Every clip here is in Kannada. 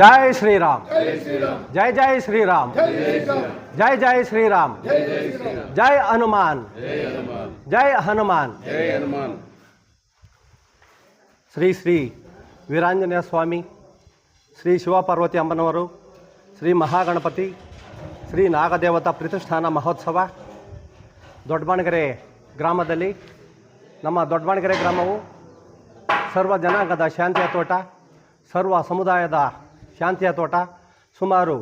ಜೈ ಶ್ರೀರಾಮ್. ಜೈ ಜೈ ಶ್ರೀರಾಮ್. ಜೈ ಜೈ ಶ್ರೀರಾಮ್. ಜೈ ಹನುಮಾನ್. ಜೈ ಹನುಮಾನ್. ಶ್ರೀ ಶ್ರೀ ವೀರಾಂಜನೇಯ ಸ್ವಾಮಿ ಶ್ರೀ ಶಿವಪಾರ್ವತಿ ಅಮ್ಮನವರು ಶ್ರೀ ಮಹಾಗಣಪತಿ ಶ್ರೀ ನಾಗದೇವತಾ ಪ್ರತಿಷ್ಠಾನ ಮಹೋತ್ಸವ ದೊಡ್ಡಬಾಣಗೆರೆ ಗ್ರಾಮದಲ್ಲಿ ನಮ್ಮ ದೊಡ್ಡಬಾಣಗೆರೆ ಗ್ರಾಮವು ಸರ್ವ ಜನಾಂಗದ ಶಾಂತಿಯ ತೋಟ ಸರ್ವ ಸಮುದಾಯದ ಶಾಂತಿಯ ತೋಟ. ಸುಮಾರು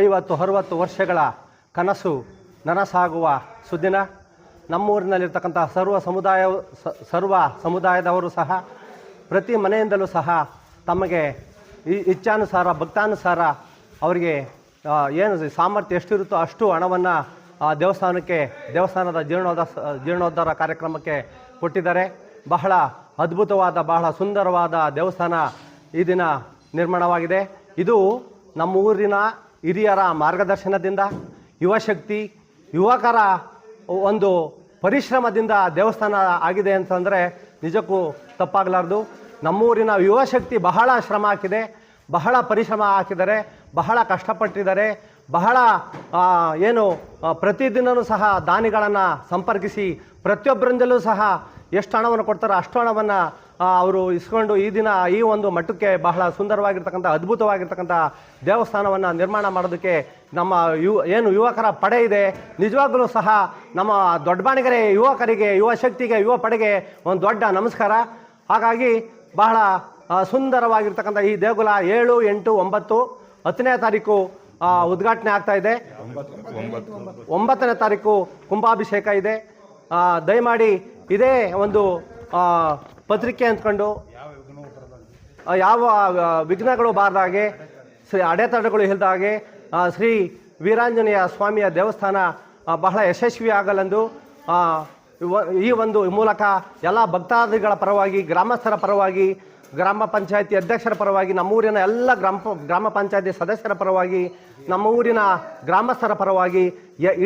ಐವತ್ತು, ಅರುವತ್ತು ವರ್ಷಗಳ ಕನಸು ನನಸಾಗುವ ಸುದಿನ ನಮ್ಮೂರಿನಲ್ಲಿರ್ತಕ್ಕಂಥ ಸರ್ವ ಸಮುದಾಯ ಸರ್ವ ಸಮುದಾಯದವರು ಸಹ ಪ್ರತಿ ಮನೆಯಿಂದಲೂ ಸಹ ತಮಗೆ ಇಚ್ಛಾನುಸಾರ, ಭಕ್ತಾನುಸಾರ ಅವರಿಗೆ ಏನು ಸಾಮರ್ಥ್ಯ ಎಷ್ಟಿರುತ್ತೋ ಅಷ್ಟು ಹಣವನ್ನು ದೇವಸ್ಥಾನಕ್ಕೆ, ದೇವಸ್ಥಾನದ ಜೀರ್ಣೋದ್ಧ ಜೀರ್ಣೋದ್ಧಾರ ಕಾರ್ಯಕ್ರಮಕ್ಕೆ ಕೊಟ್ಟಿದ್ದಾರೆ. ಬಹಳ ಅದ್ಭುತವಾದ, ಬಹಳ ಸುಂದರವಾದ ದೇವಸ್ಥಾನ ಈ ದಿನ ನಿರ್ಮಾಣವಾಗಿದೆ. ಇದು ನಮ್ಮ ಊರಿನ ಹಿರಿಯರ ಮಾರ್ಗದರ್ಶನದಿಂದ, ಯುವಶಕ್ತಿ, ಯುವಕರ ಒಂದು ಪರಿಶ್ರಮದಿಂದ ದೇವಸ್ಥಾನ ಆಗಿದೆ ಅಂತಂದರೆ ನಿಜಕ್ಕೂ ತಪ್ಪಾಗಲಾರ್ದು. ನಮ್ಮೂರಿನ ಯುವಶಕ್ತಿ ಬಹಳ ಶ್ರಮ ಹಾಕಿದೆ, ಬಹಳ ಪರಿಶ್ರಮ ಹಾಕಿದ್ದಾರೆ, ಬಹಳ ಕಷ್ಟಪಟ್ಟಿದ್ದಾರೆ, ಬಹಳ ಏನು ಪ್ರತಿದಿನವೂ ಸಹ ದಾನಿಗಳನ್ನು ಸಂಪರ್ಕಿಸಿ ಪ್ರತಿಯೊಬ್ಬರಿಂದಲೂ ಸಹ ಎಷ್ಟು ಹಣವನ್ನು ಕೊಡ್ತಾರೋ ಅಷ್ಟು ಹಣವನ್ನು ಅವರು ಇಸ್ಕೊಂಡು ಈ ದಿನ ಈ ಒಂದು ಮಠಕ್ಕೆ ಬಹಳ ಸುಂದರವಾಗಿರ್ತಕ್ಕಂಥ ಅದ್ಭುತವಾಗಿರ್ತಕ್ಕಂಥ ದೇವಸ್ಥಾನವನ್ನು ನಿರ್ಮಾಣ ಮಾಡೋದಕ್ಕೆ ನಮ್ಮ ಯು ಏನು ಯುವಕರ ಪಡೆ ಇದೆ. ನಿಜವಾಗಲೂ ಸಹ ನಮ್ಮ ದೊಡ್ಡಬಾಣಿಗರೆ ಯುವಕರಿಗೆ ಯುವ ಶಕ್ತಿಗೆ ಯುವ ಪಡೆಗೆ ಒಂದು ದೊಡ್ಡ ನಮಸ್ಕಾರ. ಹಾಗಾಗಿ ಬಹಳ ಸುಂದರವಾಗಿರ್ತಕ್ಕಂಥ ಈ ದೇಗುಲ ಏಳು ಎಂಟು ಒಂಬತ್ತು ಹತ್ತನೇ ತಾರೀಕು ಉದ್ಘಾಟನೆ ಆಗ್ತಾ ಇದೆ. ಒಂಬತ್ತನೇ ತಾರೀಕು ಕುಂಭಾಭಿಷೇಕ ಇದೆ. ದಯಮಾಡಿ ಇದೇ ಒಂದು ಪತ್ರಿಕೆ ಅಂದ್ಕೊಂಡು ಯಾವ ವಿಘ್ನಗಳು ಬಾರದಾಗೆ ಶ್ರೀ ಅಡೆತಡೆಗಳು ಇಲ್ಲದ ಹಾಗೆ ಆ, ಶ್ರೀ ವೀರಾಂಜನೇಯ ಸ್ವಾಮಿಯ ದೇವಸ್ಥಾನ ಬಹಳ ಯಶಸ್ವಿ ಆಗಲೆಂದು ಈ ಒಂದು ಮೂಲಕ ಎಲ್ಲ ಭಕ್ತಾದಿಗಳ ಪರವಾಗಿ, ಗ್ರಾಮಸ್ಥರ ಪರವಾಗಿ, ಗ್ರಾಮ ಪಂಚಾಯತಿ ಅಧ್ಯಕ್ಷರ ಪರವಾಗಿ, ನಮ್ಮೂರಿನ ಎಲ್ಲ ಗ್ರಾಮ ಗ್ರಾಮ ಪಂಚಾಯತಿ ಸದಸ್ಯರ ಪರವಾಗಿ ನಮ್ಮ ಊರಿನ ಗ್ರಾಮಸ್ಥರ ಪರವಾಗಿ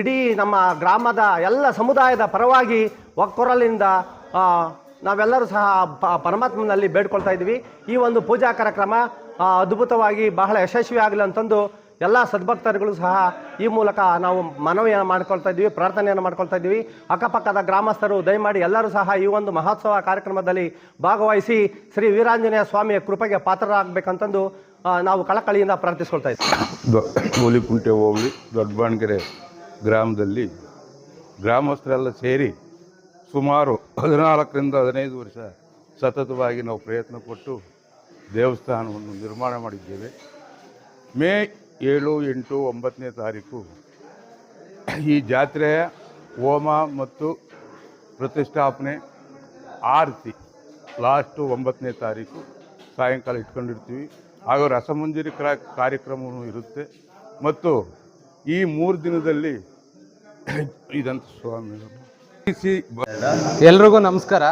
ಇಡೀ ನಮ್ಮ ಗ್ರಾಮದ ಎಲ್ಲ ಸಮುದಾಯದ ಪರವಾಗಿ ಒಕ್ಕೊರಲಿಂದ ನಾವೆಲ್ಲರೂ ಸಹ ಪರಮಾತ್ಮನಲ್ಲಿ ಬೇಡ್ಕೊಳ್ತಾ ಇದ್ದೀವಿ. ಈ ಒಂದು ಪೂಜಾ ಕಾರ್ಯಕ್ರಮ ಅದ್ಭುತವಾಗಿ ಬಹಳ ಯಶಸ್ವಿ ಆಗಲಿ ಅಂತಂದು ಎಲ್ಲ ಸದ್ಭಕ್ತರುಗಳು ಸಹ ಈ ಮೂಲಕ ನಾವು ಮನವಿಯನ್ನು ಮಾಡ್ಕೊಳ್ತಾ ಇದ್ದೀವಿ, ಪ್ರಾರ್ಥನೆಯನ್ನು ಮಾಡ್ಕೊಳ್ತಾ ಇದ್ದೀವಿ. ಅಕ್ಕಪಕ್ಕದ ಗ್ರಾಮಸ್ಥರು ದಯಮಾಡಿ ಎಲ್ಲರೂ ಸಹ ಈ ಒಂದು ಮಹೋತ್ಸವ ಕಾರ್ಯಕ್ರಮದಲ್ಲಿ ಭಾಗವಹಿಸಿ ಶ್ರೀ ವೀರಾಂಜನೇಯ ಸ್ವಾಮಿಯ ಕೃಪೆಗೆ ಪಾತ್ರರಾಗಬೇಕಂತಂದು ನಾವು ಕಳಕಳಿಯಿಂದ ಪ್ರಾರ್ಥಿಸ್ಕೊಳ್ತಾ ಇದ್ದೀವಿ. ಮೂಲಿಕುಂಟೆ ಹೋಬಳಿ, ದೊಡ್ಡಬಾಣಗೆರೆ ಗ್ರಾಮದಲ್ಲಿ ಗ್ರಾಮಸ್ಥರೆಲ್ಲ ಸೇರಿ ಸುಮಾರು ಹದಿನಾಲ್ಕರಿಂದ ಹದಿನೈದು ವರ್ಷ ಸತತವಾಗಿ ನಾವು ಪ್ರಯತ್ನ ಪಟ್ಟು ದೇವಸ್ಥಾನವನ್ನು ನಿರ್ಮಾಣ ಮಾಡಿದ್ದೇವೆ. ಮೇ ಏಳು, ಎಂಟು, ಒಂಬತ್ತನೇ ತಾರೀಕು ಈ ಜಾತ್ರೆಯ ಹೋಮ ಮತ್ತು ಪ್ರತಿಷ್ಠಾಪನೆ, ಆರತಿ, ಲಾಸ್ಟು ಒಂಬತ್ತನೇ ತಾರೀಕು ಸಾಯಂಕಾಲ ಇಟ್ಕೊಂಡಿರ್ತೀವಿ. ಹಾಗೂ ರಸಮಂಜರಿ ಕ್ರಾ, ಕಾರ್ಯಕ್ರಮವೂ ಇರುತ್ತೆ. ಮತ್ತು ಈ ಮೂರು ದಿನದಲ್ಲಿ ಇದಂತ ಸ್ವಾಮಿ. ಎಲ್ರಿಗೂ ನಮಸ್ಕಾರ.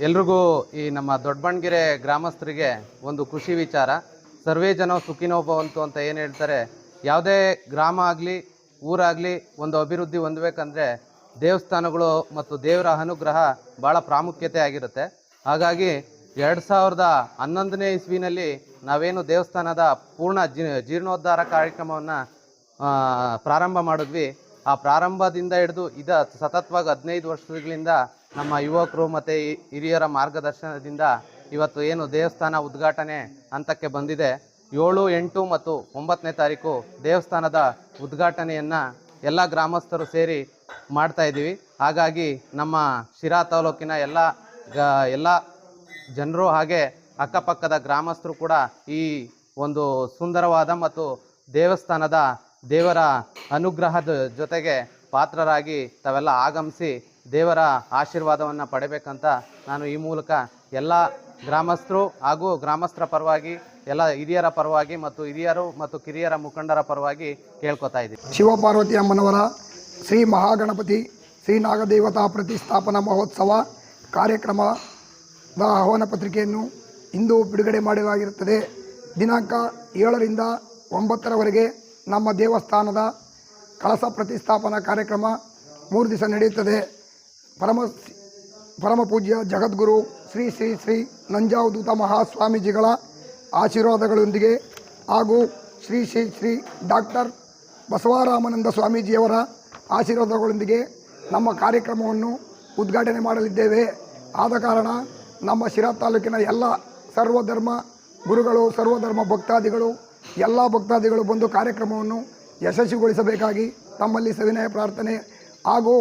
ಎಲ್ರಿಗೂ ಈ ನಮ್ಮ ದೊಡ್ಡಬಣ್ಗೆರೆ ಗ್ರಾಮಸ್ಥರಿಗೆ ಒಂದು ಖುಷಿ ವಿಚಾರ. ಸರ್ವೇ ಜನ ಸುಖಿನೋ ಭವಂತು ಅಂತ ಏನು ಹೇಳ್ತಾರೆ, ಯಾವುದೇ ಗ್ರಾಮ ಆಗಲಿ, ಊರಾಗಲಿ ಒಂದು ಅಭಿವೃದ್ಧಿ ಹೊಂದಬೇಕಂದ್ರೆ ದೇವಸ್ಥಾನಗಳು ಮತ್ತು ದೇವರ ಅನುಗ್ರಹ ಭಾಳ ಪ್ರಾಮುಖ್ಯತೆ ಆಗಿರುತ್ತೆ. ಹಾಗಾಗಿ ಎರಡು ಸಾವಿರದ ಹನ್ನೊಂದನೇ ಇಸ್ವಿನಲ್ಲಿ ನಾವೇನು ದೇವಸ್ಥಾನದ ಪೂರ್ಣ ಜೀ, ಜೀರ್ಣೋದ್ಧಾರ ಕಾರ್ಯಕ್ರಮವನ್ನು ಪ್ರಾರಂಭ ಮಾಡಿದ್ವಿ. ಆ ಪ್ರಾರಂಭದಿಂದ ಹಿಡಿದು ಇದ ಸತತವಾಗಿ ಹದಿನೈದು ವರ್ಷಗಳಿಂದ ನಮ್ಮ ಯುವಕರು ಮತ್ತು ಹಿರಿಯರ ಮಾರ್ಗದರ್ಶನದಿಂದ ಇವತ್ತು ಏನು ದೇವಸ್ಥಾನ ಉದ್ಘಾಟನೆ ಹಂತಕ್ಕೆ ಬಂದಿದೆ. ಏಳು, ಎಂಟು ಮತ್ತು ಒಂಬತ್ತನೇ ತಾರೀಕು ದೇವಸ್ಥಾನದ ಉದ್ಘಾಟನೆಯನ್ನು ಎಲ್ಲ ಗ್ರಾಮಸ್ಥರು ಸೇರಿ ಮಾಡ್ತಾ ಇದ್ದೀವಿ. ಹಾಗಾಗಿ ನಮ್ಮ ಶಿರಾ ತಾಲೂಕಿನ ಎಲ್ಲ ಗ, ಎಲ್ಲ ಜನರು ಹಾಗೆ ಅಕ್ಕಪಕ್ಕದ ಗ್ರಾಮಸ್ಥರು ಕೂಡ ಈ ಒಂದು ಸುಂದರವಾದ ಮತ್ತು ದೇವಸ್ಥಾನದ ದೇವರ ಅನುಗ್ರಹದ ಜೊತೆಗೆ ಪಾತ್ರರಾಗಿ ತಾವೆಲ್ಲ ಆಗಮಿಸಿ ದೇವರ ಆಶೀರ್ವಾದವನ್ನು ಪಡೆಬೇಕಂತ ನಾನು ಈ ಮೂಲಕ ಎಲ್ಲ ಗ್ರಾಮಸ್ಥರು ಹಾಗೂ ಗ್ರಾಮಸ್ಥರ ಪರವಾಗಿ, ಎಲ್ಲ ಹಿರಿಯರ ಪರವಾಗಿ ಮತ್ತು ಹಿರಿಯರು ಮತ್ತು ಕಿರಿಯರ ಮುಖಂಡರ ಪರವಾಗಿ ಕೇಳ್ಕೊತಾ ಇದ್ದೀವಿ. ಶಿವಪಾರ್ವತಿ ಅಮ್ಮನವರ ಶ್ರೀ ಮಹಾಗಣಪತಿ, ಶ್ರೀ ನಾಗದೇವತಾ ಪ್ರತಿಷ್ಠಾಪನಾ ಮಹೋತ್ಸವ ಕಾರ್ಯಕ್ರಮದ ಆಹ್ವಾನ ಪತ್ರಿಕೆಯನ್ನು ಇಂದು ಬಿಡುಗಡೆ ಮಾಡಲಾಗಿರುತ್ತದೆ. ದಿನಾಂಕ ಏಳರಿಂದ ಒಂಬತ್ತರವರೆಗೆ ನಮ್ಮ ದೇವಸ್ಥಾನದ ಕಳಸ ಪ್ರತಿಷ್ಠಾಪನಾ ಕಾರ್ಯಕ್ರಮ ಮೂರು ದಿವಸ ನಡೆಯುತ್ತದೆ. ಪರಮ ಪರಮ ಪೂಜ್ಯ ಜಗದ್ಗುರು ಶ್ರೀ ಶ್ರೀ ಶ್ರೀ ನಂಜಾವಧೂತ ಮಹಾಸ್ವಾಮೀಜಿಗಳ ಆಶೀರ್ವಾದಗಳೊಂದಿಗೆ ಹಾಗೂ ಶ್ರೀ ಶ್ರೀ ಶ್ರೀ ಡಾಕ್ಟರ್ ಬಸವರಾಮಾನಂದ ಸ್ವಾಮೀಜಿಯವರ ಆಶೀರ್ವಾದಗಳೊಂದಿಗೆ ನಮ್ಮ ಕಾರ್ಯಕ್ರಮವನ್ನು ಉದ್ಘಾಟನೆ ಮಾಡಲಿದ್ದೇವೆ. ಆದ ಕಾರಣ ನಮ್ಮ ಶಿರಾ ತಾಲೂಕಿನ ಎಲ್ಲ ಸರ್ವಧರ್ಮ ಗುರುಗಳು, ಸರ್ವಧರ್ಮ ಭಕ್ತಾದಿಗಳು, ಎಲ್ಲ ಭಕ್ತಾದಿಗಳು ಬಂದು ಕಾರ್ಯಕ್ರಮವನ್ನು ಯಶಸ್ವಿಗೊಳಿಸಬೇಕಾಗಿ ತಮ್ಮಲ್ಲಿ ಸವಿನಯ ಪ್ರಾರ್ಥನೆ ಹಾಗೂ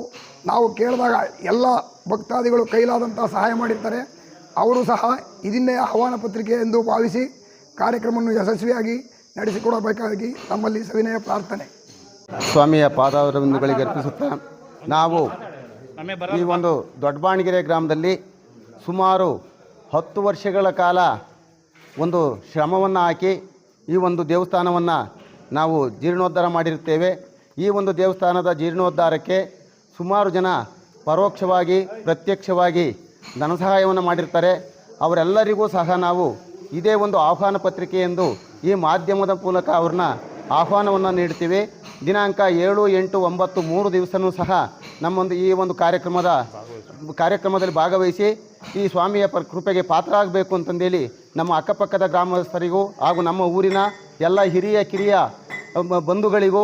ನಾವು ಕೇಳಿದಾಗ ಎಲ್ಲ ಭಕ್ತಾದಿಗಳು ಕೈಲಾದಂಥ ಸಹಾಯ ಮಾಡಿರ್ತಾರೆ. ಅವರು ಸಹ ಇದನ್ನೇ ಆಹ್ವಾನ ಪತ್ರಿಕೆ ಎಂದು ಭಾವಿಸಿ ಕಾರ್ಯಕ್ರಮವನ್ನು ಯಶಸ್ವಿಯಾಗಿ ನಡೆಸಿಕೊಡಬೇಕಾಗಿ ತಮ್ಮಲ್ಲಿ ಸವಿನಯ ಪ್ರಾರ್ಥನೆ. ಸ್ವಾಮಿಯ ಪಾದಾರವಿಂದಗಳಿಗೆ ಅರ್ಪಿಸುತ್ತಾ ನಾವು ಈ ಒಂದು ದೊಡ್ಡಬಾಣಗೆರೆ ಗ್ರಾಮದಲ್ಲಿ ಸುಮಾರು ಹತ್ತು ವರ್ಷಗಳ ಕಾಲ ಒಂದು ಶ್ರಮವನ್ನು ಹಾಕಿ ಈ ಒಂದು ದೇವಸ್ಥಾನವನ್ನು ನಾವು ಜೀರ್ಣೋದ್ಧಾರ ಮಾಡಿರುತ್ತೇವೆ. ಈ ಒಂದು ದೇವಸ್ಥಾನದ ಜೀರ್ಣೋದ್ಧಾರಕ್ಕೆ ಸುಮಾರು ಜನ ಪರೋಕ್ಷವಾಗಿ, ಪ್ರತ್ಯಕ್ಷವಾಗಿ ಧನ ಸಹಾಯವನ್ನು ಮಾಡಿರ್ತಾರೆ. ಅವರೆಲ್ಲರಿಗೂ ಸಹ ನಾವು ಇದೇ ಒಂದು ಆಹ್ವಾನ ಪತ್ರಿಕೆ ಎಂದು ಈ ಮಾಧ್ಯಮದ ಮೂಲಕ ಅವ್ರನ್ನ ಆಹ್ವಾನವನ್ನು ನೀಡ್ತೀವಿ. ದಿನಾಂಕ ಏಳು ಎಂಟು ಒಂಬತ್ತು ಮೂರು ದಿವಸನೂ ಸಹ ನಮ್ಮೊಂದು ಈ ಒಂದು ಕಾರ್ಯಕ್ರಮದ ಕಾರ್ಯಕ್ರಮದಲ್ಲಿ ಭಾಗವಹಿಸಿ ಈ ಸ್ವಾಮಿಯ ಪ ಕೃಪೆಗೆ ಪಾತ್ರ ಆಗಬೇಕು ಅಂತಂದೇಳಿ ನಮ್ಮ ಅಕ್ಕಪಕ್ಕದ ಗ್ರಾಮಸ್ಥರಿಗೂ ಹಾಗೂ ನಮ್ಮ ಊರಿನ ಎಲ್ಲ ಹಿರಿಯ ಕಿರಿಯ ಬಂಧುಗಳಿಗೂ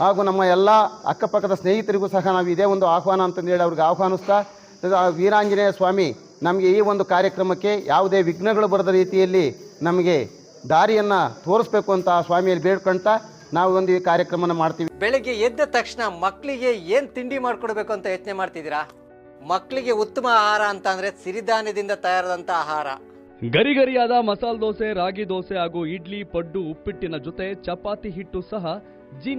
ಹಾಗೂ ನಮ್ಮ ಎಲ್ಲ ಅಕ್ಕಪಕ್ಕದ ಸ್ನೇಹಿತರಿಗೂ ಸಹ ನಾವು ಇದೇ ಒಂದು ಆಹ್ವಾನ ಅಂತಂದೇಳಿ ಅವ್ರಿಗೆ ಆಹ್ವಾನಿಸ್ತಾ ವೀರಾಂಜನೇಯ ಸ್ವಾಮಿ ನಮಗೆ ಈ ಒಂದು ಕಾರ್ಯಕ್ರಮಕ್ಕೆ ಯಾವುದೇ ವಿಘ್ನಗಳು ಬರದ ರೀತಿಯಲ್ಲಿ ನಮಗೆ ದಾರಿಯನ್ನು ತೋರಿಸ್ಬೇಕು ಅಂತ ಆ ಸ್ವಾಮಿಯಲ್ಲಿ ಬೇಡ್ಕೊಳ್ತಾ ನಾವು ಒಂದು ಈ ಕಾರ್ಯಕ್ರಮನ ಮಾಡ್ತೀವಿ. ಬೆಳಗ್ಗೆ ಎದ್ದ ತಕ್ಷಣ ಮಕ್ಕಳಿಗೆ ಏನು ತಿಂಡಿ ಮಾಡ್ಕೊಡ್ಬೇಕು ಅಂತ ಯೋಚನೆ ಮಾಡ್ತಿದ್ದೀರಾ? ಮಕ್ಕಳಿಗೆ ಉತ್ತಮ ಆಹಾರ ಅಂತ ಅಂದ್ರೆ ಸಿರಿಧಾನ್ಯದಿಂದ ತಯಾರಾದಂತ ಆಹಾರ. ಗರಿಗರಿಯಾದ ಮಸಾಲೆ ದೋಸೆ ರಾಗಿ ದೋಸೆ ಹಾಗೂ ಇಡ್ಲಿ ಪಡ್ಡು ಉಪ್ಪಿಟ್ಟಿನ ಜೊತೆ ಚಪಾತಿ ಹಿಟ್ಟು ಸಹ ಜೀನಿ